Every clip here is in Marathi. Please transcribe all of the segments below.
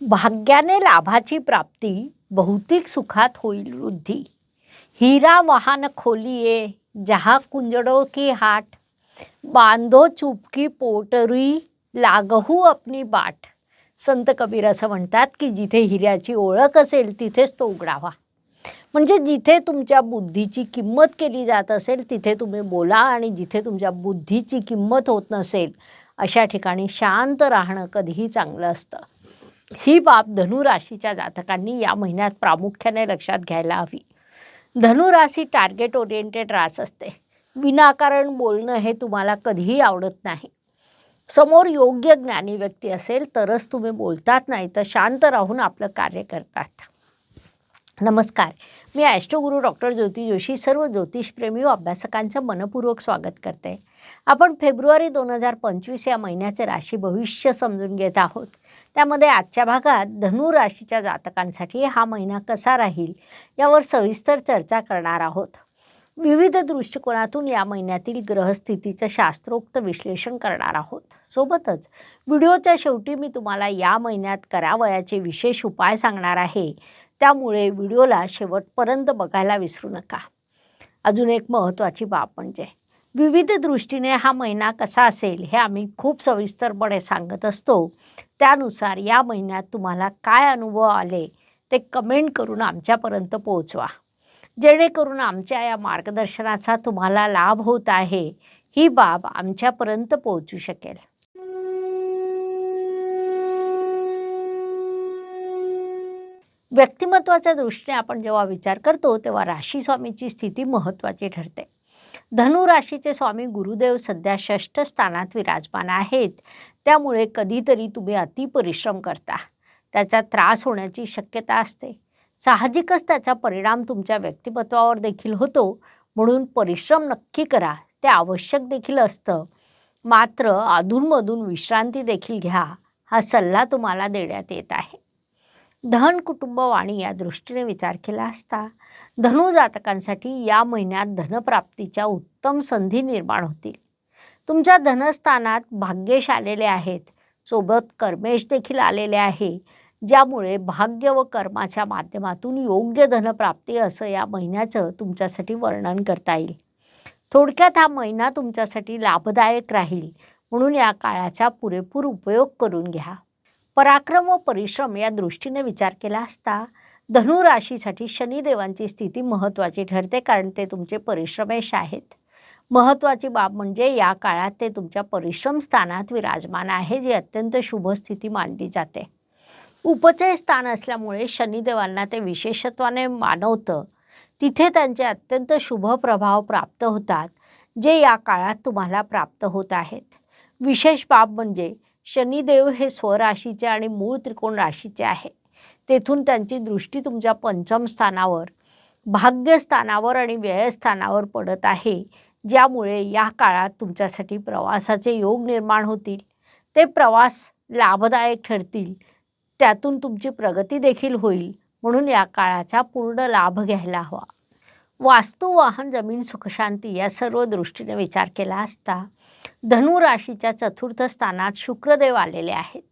भाग्याने लाभाची प्राप्ती भौतिक सुखात होईल वृद्धी. हिरा वाहन खोलिये जहा कुंजडो की हाट. बांधो चुपकी पोटरी लागहू आपली बाट. संत कबीर असं म्हणतात की जिथे हिऱ्याची ओळख असेल तिथेच तो उघडावा. म्हणजे जिथे तुमच्या बुद्धीची किंमत केली जात असेल तिथे तुम्ही बोला आणि जिथे तुमच्या बुद्धीची किंमत होत नसेल अशा ठिकाणी शांत राहणं कधीही चांगलं असतं. ही बाब धनुराशीच्या जातकांनी या महिन्यात प्रामुख्याने लक्षात घ्यायला हवी. धनुराशी टार्गेट ओरिएंटेड रास असते. विनाकारण बोलणं हे तुम्हाला कधीही आवडत नाही. समोर योग्य ज्ञानी व्यक्ती असेल तरच तुम्ही बोलतात नाही तर शांत राहून आपलं कार्य करतात. नमस्कार. मी ॲस्ट्रोगुरू डॉक्टर ज्योती जोशी सर्व ज्योतिषप्रेमी व अभ्यासकांचं मनपूर्वक स्वागत करते. आपण फेब्रुवारी दोन हजार पंचवीस या महिन्याचे राशी भविष्य समजून घेत आहोत. त्यामध्ये आजच्या भागात धनु राशीच्या जातकांसाठी हा महिना कसा राहील यावर सविस्तर चर्चा करणार आहोत. विविध दृष्टिकोनातून या महिन्यातील ग्रहस्थितीचं शास्त्रोक्त विश्लेषण करणार आहोत. सोबतच व्हिडिओच्या शेवटी मी तुम्हाला या महिन्यात करावयाचे विशेष उपाय सांगणार आहे. त्यामुळे व्हिडिओला शेवटपर्यंत बघायला विसरू नका. अजून एक महत्त्वाची बाब म्हणजे विविध दृष्टीने हा महिना कसा असेल हे आम्ही खूप सविस्तरपणे सांगत असतो. त्यानुसार या महिन्यात तुम्हाला काय अनुभव आले ते कमेंट करून आमच्यापर्यंत पोहोचवा. जेणेकरून आमच्या या मार्गदर्शनाचा तुम्हाला लाभ होत आहे. ही बाब आमच्यापर्यंत पोहोचू शकेल. व्यक्तिमत्वाच्या दृष्टीने आपण जेव्हा विचार करतो तेव्हा राशी स्वामीची स्थिती महत्त्वाची ठरते. धनुराशीचे स्वामी गुरुदेव सध्या षष्ठ स्थानात विराजमान आहेत. त्यामुळे कधीतरी तुम्ही अतिपरिश्रम करता. त्याचा त्रास होण्याची शक्यता असते. साहजिकच त्याचा परिणाम तुमच्या व्यक्तिमत्वावर देखील होतो. म्हणून परिश्रम नक्की करा. ते आवश्यक देखील असतं. मात्र अधूनमधून विश्रांती देखील घ्या. हा सल्ला तुम्हाला देण्यात येत आहे. धन कुटुंब वाणी या दृष्टीने विचार केला असता धनु जातकांसाठी या महिन्यात धनप्राप्तीच्या उत्तम संधी निर्माण होतील. तुमच्या धनस्थानात भाग्येश आलेले आहेत सोबत कर्मेश देखील आलेले आहे ज्यामुळे भाग्य व कर्माच्या माध्यमातून योग्य धनप्राप्ती असं या महिन्याचं तुमच्यासाठी वर्णन करता येईल. थोडक्यात हा महिना तुमच्यासाठी लाभदायक राहील म्हणून या काळाचा पुरेपूर उपयोग करून घ्या. पराक्रम व परिश्रम या दृष्टीने विचार केला असता धनुराशीसाठी शनिदेवांची स्थिती महत्त्वाची ठरते कारण ते तुमचे परिश्रमेश आहेत. महत्त्वाची बाब म्हणजे या काळात ते तुमच्या परिश्रम स्थानात विराजमान आहे जी अत्यंत शुभ स्थिती मानली जाते. उपचय स्थान असल्यामुळे शनिदेवांना ते विशेषत्वाने मानवतं. तिथे त्यांचे अत्यंत शुभ प्रभाव प्राप्त होतात जे या काळात तुम्हाला प्राप्त होत आहेत. विशेष बाब म्हणजे शनिदेव हे स्वराशीचे आणि मूळ त्रिकोण राशीचे आहे. तेथून त्यांची दृष्टी तुमच्या पंचम स्थानावर भाग्यस्थानावर आणि व्ययस्थानावर पडत आहे ज्यामुळे या काळात तुमच्यासाठी प्रवासाचे योग निर्माण होतील. ते प्रवास लाभदायक ठरतील. त्यातून तुमची प्रगती देखील होईल. म्हणून या काळाचा पूर्ण लाभ घ्यायला हवा. वास्तू वाहन जमीन सुखशांती या सर्व दृष्टीने विचार केला असता धनु राशीच्या चतुर्थ स्थानात शुक्रदेव आलेले आहेत.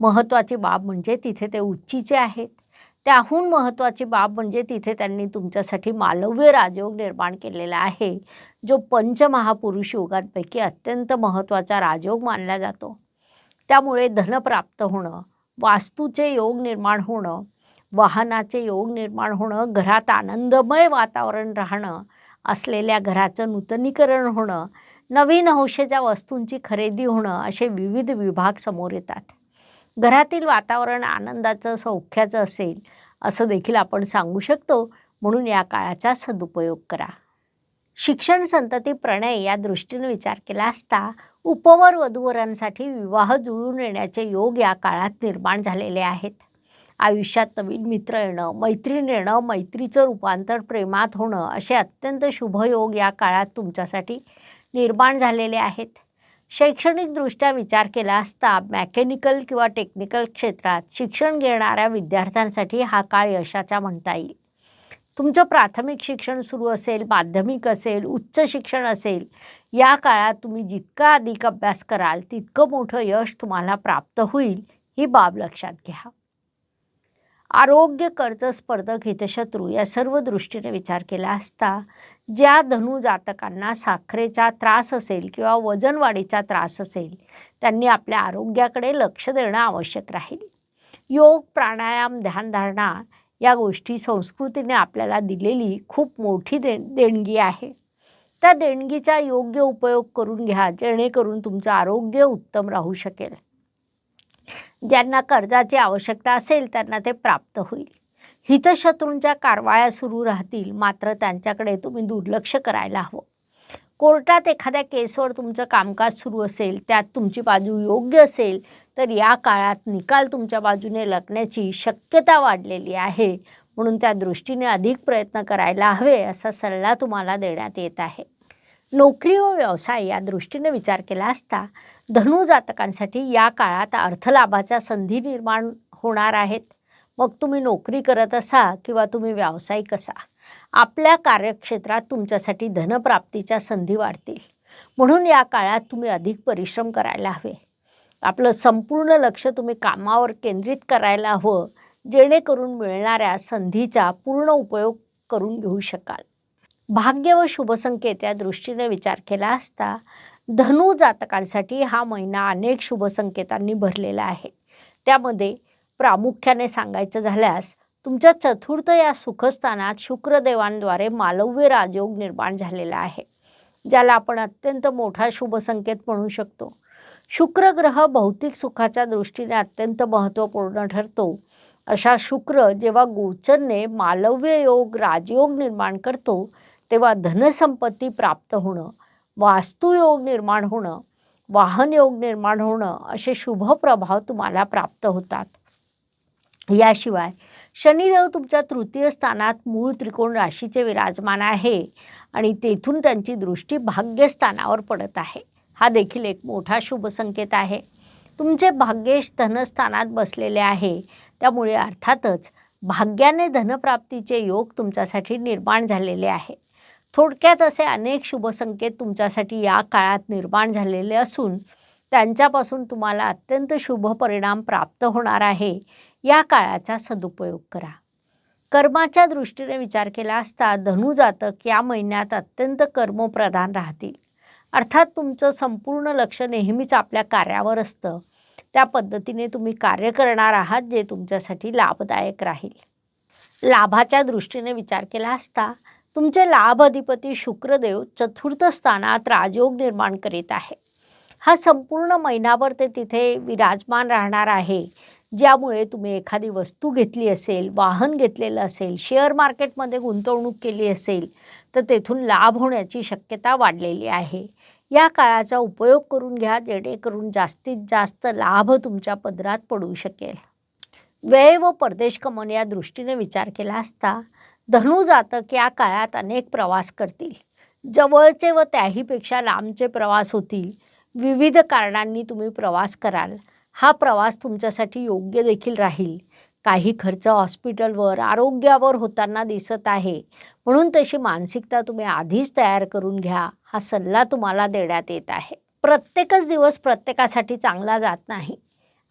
महत्त्वाची बाब म्हणजे तिथे ते उच्चीचे आहेत. त्याहून महत्त्वाची बाब म्हणजे तिथे त्यांनी तुमच्यासाठी मालव्य राजयोग निर्माण केलेला आहे जो पंचमहापुरुष योगांपैकी अत्यंत महत्त्वाचा राजयोग मानला जातो. त्यामुळे धन प्राप्त होणं वास्तूचे योग निर्माण होणं वाहनाचे योग निर्माण होणं घरात आनंदमय वातावरण राहणं असलेल्या घराचं नूतनीकरण होणं नवीन हौशेच्या वस्तूंची खरेदी होणं असे विविध विभाग समोर येतात. घरातील वातावरण आनंदाचं सौख्याचं असेल असं देखील आपण सांगू शकतो. म्हणून या काळाचा सदुपयोग करा. शिक्षण संतती प्रणय या दृष्टीने विचार केला असता उपवर वधूवरांसाठी विवाह जुळून येण्याचे योग या काळात निर्माण झालेले आहेत. आयुष्यात नवीन मित्र येणं मैत्रीण येणं मैत्रीचं रूपांतर प्रेमात होणं असे अत्यंत शुभयोग या काळात तुमच्यासाठी निर्माण झालेले आहेत. शैक्षणिकदृष्ट्या विचार केला असता मॅकॅनिकल किंवा टेक्निकल क्षेत्रात शिक्षण घेणाऱ्या विद्यार्थ्यांसाठी हा काळ यशाचा म्हणता येईल. तुमचं प्राथमिक शिक्षण सुरू असेल माध्यमिक असेल उच्च शिक्षण असेल या काळात तुम्ही जितका अधिक अभ्यास कराल तितकं मोठं यश तुम्हाला प्राप्त होईल ही बाब लक्षात घ्या. आरोग्य कर्ज स्पर्धक हितशत्रू या सर्व दृष्टीने विचार केला असता ज्या धनु जातकांना साखरेचा त्रास असेल किंवा वजनवाढीचा त्रास असेल त्यांनी आपल्या आरोग्याकडे लक्ष देणं आवश्यक राहील. योग प्राणायाम ध्यानधारणा या गोष्टी संस्कृतीने आपल्याला दिलेली खूप मोठी दे देणगी आहे. त्या देणगीचा योग्य उपयोग करून घ्या जेणेकरून तुमचं आरोग्य उत्तम राहू शकेल. ज्यांना कर्जाची आवश्यकता असेल त्यांना ते प्राप्त होईल. हितशत्रूंच्या कारवाया सुरू राहतील मात्र त्यांच्याकडे तुम्ही दुर्लक्ष करायला हवं. कोर्टात एखाद्या केसवर तुमचं कामकाज सुरू असेल त्यात तुमची बाजू योग्य असेल तर या काळात निकाल तुमच्या बाजूने लागण्याची शक्यता वाढलेली आहे. म्हणून त्या दृष्टीने अधिक प्रयत्न करायला हवे असा सल्ला तुम्हाला देण्यात येत आहे. नोकरी व व्यवसाय या दृष्टीने विचार केला असता धनु जातकांसाठी या काळात अर्थलाभाच्या संधी निर्माण होणार आहेत. मग तुम्ही नोकरी करत असा किंवा तुम्ही व्यावसायिक असा आपल्या कार्यक्षेत्रात तुमच्यासाठी धनप्राप्तीच्या संधी वाढतील. म्हणून या काळात तुम्ही अधिक परिश्रम करायला हवे. आपलं संपूर्ण लक्ष तुम्ही कामावर केंद्रित करायला हवं जेणेकरून मिळणाऱ्या संधीचा पूर्ण उपयोग करून घेऊ शकाल. भाग्य व शुभसंकेत या दृष्टीने विचार केला असता धनु जातकांसाठी हा महिना अनेक शुभसंकेतांनी भरलेला आहे. त्यामध्ये प्रामुख्याने सांगायचं झाल्यास तुमच्या चतुर्थ या सुखस्थानात शुक्रदेवांद्वारे मालव्य राजयोग निर्माण झालेला आहे ज्याला आपण अत्यंत मोठा शुभसंकेत म्हणू शकतो. शुक्र ग्रह भौतिक सुखाच्या दृष्टीने अत्यंत महत्त्वपूर्ण ठरतो. अशा शुक्र जेव्हा गोचरने मालव्य योग राजयोग निर्माण करतो तेव्हा धनसंपत्ती प्राप्त होणं वास्तुयोग निर्माण होणं वाहन योग निर्माण होणं असे शुभ प्रभाव तुम्हाला प्राप्त होतात. याशिवाय शनिदेव तुमच्या तृतीय स्थानात मूळ त्रिकोण राशीचे विराजमान आहे आणि तेथून त्यांची दृष्टी भाग्यस्थानावर पडत आहे. हा देखील एक मोठा शुभ संकेत आहे. तुमचे भाग्येश धनस्थानात बसलेले आहे. त्यामुळे अर्थातच भाग्याने धनप्राप्तीचे योग तुमच्यासाठी निर्माण झालेले आहे. थोडक्यात असे अनेक शुभसंकेत तुमच्यासाठी या काळात निर्माण झालेले असून त्यांच्यापासून तुम्हाला अत्यंत शुभ परिणाम प्राप्त होणार आहे. या काळाचा सदुपयोग करा. कर्माच्या दृष्टीने विचार केला असता धनुजातक या महिन्यात अत्यंत कर्मप्रधान राहतील. अर्थात तुमचं संपूर्ण लक्ष नेहमीच आपल्या कार्यावर असतं. त्या पद्धतीने तुम्ही कार्य करणार आहात जे तुमच्यासाठी लाभदायक राहील. लाभाच्या दृष्टीने विचार केला असता तुमचे लाभ अधिपती शुक्रदेव चतुर्थ स्थानात राजयोग निर्माण करीत आहे. हा संपूर्ण महिनाभर ते तिथे विराजमान राहणार आहे. ज्यामुळे तुम्ही एखादी वस्तू घेतली असेल वाहन घेतलेलं असेल शेअर मार्केटमध्ये गुंतवणूक केली असेल तर तेथून लाभ होण्याची शक्यता वाढलेली आहे. या काळाचा उपयोग करून घ्या जेणेकरून जास्तीत जास्त लाभ तुमच्या पदरात पडू शकेल. वेळ व परदेश कमवण या दृष्टीने विचार केला असता धनु जातक या काळात अनेक प्रवास करतील. जवळचे व त्याहीपेक्षा लांबचे प्रवास होतील. विविध कारणांनी तुम्ही प्रवास कराल. हा प्रवास तुमच्यासाठी योग्य देखील राहील. काही खर्च हॉस्पिटलवर आरोग्यावर होताना दिसत आहे. म्हणून तशी मानसिकता तुम्ही आधीच तयार करून घ्या. हा सल्ला तुम्हाला देण्यात येत आहे. प्रत्येकच दिवस प्रत्येकासाठी चांगला जात नाही.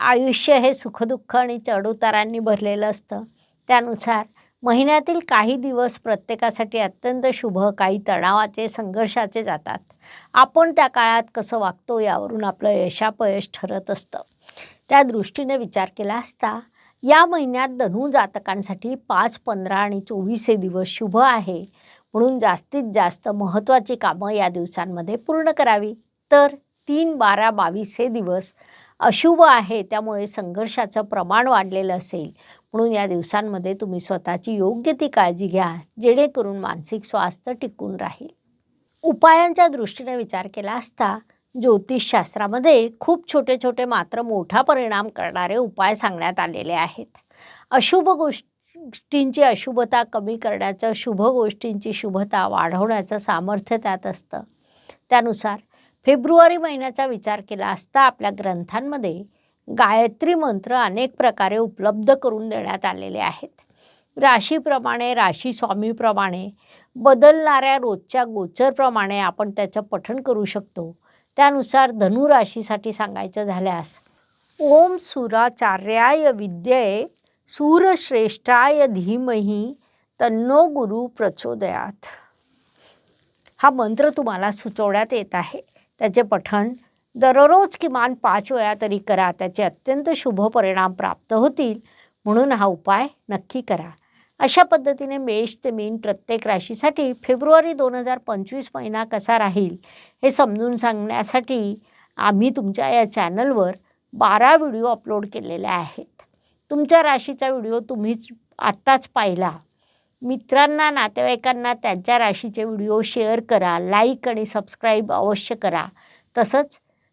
आयुष्य हे सुखदुःख आणि चढउतारांनी भरलेलं असतं. त्यानुसार महिन्यातील काही दिवस प्रत्येकासाठी अत्यंत शुभ काही तणावाचे संघर्षाचे जातात. आपण त्या काळात कसं वागतो यावरून आपलं यशापयश ठरत असतं. त्या दृष्टीने विचार केला असता या महिन्यात धनु जातकांसाठी पाच पंधरा आणि चोवीस हे दिवस शुभ आहे. म्हणून जास्तीत जास्त महत्त्वाची कामं या दिवसांमध्ये पूर्ण करावी. तर तीन बारा बावीस हे दिवस अशुभ आहे त्यामुळे संघर्षाचं प्रमाण वाढलेलं असेल. म्हणून या दिवसांमध्ये तुम्ही स्वतःची योग्य ती काळजी घ्या जेणेकरून मानसिक स्वास्थ्य टिकून राहील. उपायांच्या दृष्टीने विचार केला असता ज्योतिषशास्त्रामध्ये खूप छोटे छोटे मात्र मोठा परिणाम करणारे उपाय सांगण्यात आलेले आहेत. अशुभ गोष्टींची अशुभता कमी करण्याचं शुभ गोष्टींची शुभता वाढवण्याचं सामर्थ्य त्यात असतं. त्यानुसार फेब्रुवारी महिन्याचा विचार केला असता आपल्या ग्रंथांमध्ये गायत्री मंत्र अनेक प्रकारे उपलब्ध करून देण्यात आलेले आहेत. राशीप्रमाणे राशी स्वामीप्रमाणे बदलणाऱ्या रोजच्या गोचरप्रमाणे आपण त्याचं पठण करू शकतो. त्यानुसार धनुराशीसाठी सांगायचं झाल्यास ओम सुराचार्याय विद्ये सूरश्रेष्ठाय धीमही तन्नो गुरु प्रचोदयात. हा मंत्र तुम्हाला सुचवण्यात येत आहे. त्याचे पठण दररोज किमान पाच वेळा तरी करा. त्याचे अत्यंत शुभ परिणाम प्राप्त होतील. म्हणून हा उपाय नक्की करा. अशा पद्धतीने मेष ते मीन प्रत्येक राशीसाठी फेब्रुवारी दोन हजार पंचवीस महिना कसा राहील हे समजून सांगण्यासाठी आम्ही तुमच्या या चॅनलवर बारा व्हिडिओ अपलोड केलेले आहेत. तुमच्या राशीचा व्हिडिओ तुम्हीच आत्ताच पाहिला. मित्रांना नातेवाईकांना त्यांच्या राशीचे व्हिडिओ शेअर करा लाईक आणि सबस्क्राईब अवश्य करा. तसंच